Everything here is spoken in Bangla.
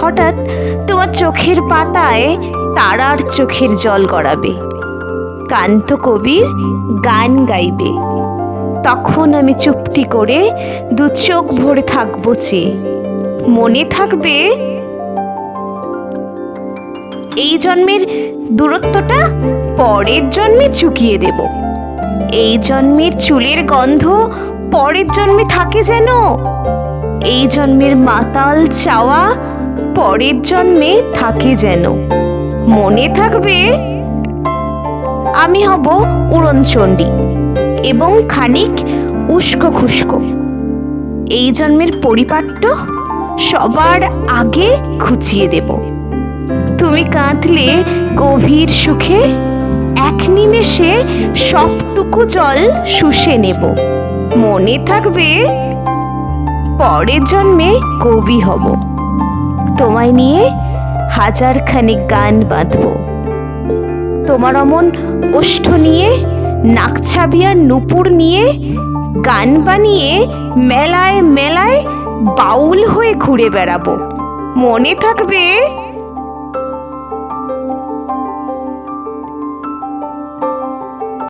হঠাৎ তোমার চোখের পাতায় তারার চোখের জল গড়াবে। কান্ত কবির গান গাইবে। তখন আমি চুপটি করে দু চোখ ভরে থাকব চেয়ে মনে থাকবে এই জন্মের দূরত্বটা পরের জন্মে চুকিয়ে দেব। এই জন্মের চুলের গন্ধ পরের জন্মে থাকে যেন। এই জন্মের মাতাল চাওয়া পরের জন্মে থাকে যেন। মনে থাকবে, আমি হব উড়নচণ্ডী এবং খানিক উস্কো খুস্কো। এই জন্মের পরিপাট্য সবার আগে খুঁচিয়ে দেব। তুমি কাঁদলে গভীর সুখে, এক নিমেষে সবটুকু জল শুষে নেব। মনে থাকবে, পরের জন্মে কবি হব। তোমায় নিয়ে হাজার খানিক গান বাঁধব। তোমার অমন ওষ্ঠ নিয়ে নাকছাবিয়া নুপুর নিয়ে, গান বানিয়ে মেলায় মেলায় বাউল হয়ে ঘুরে বেড়াবো। মনে থাকবে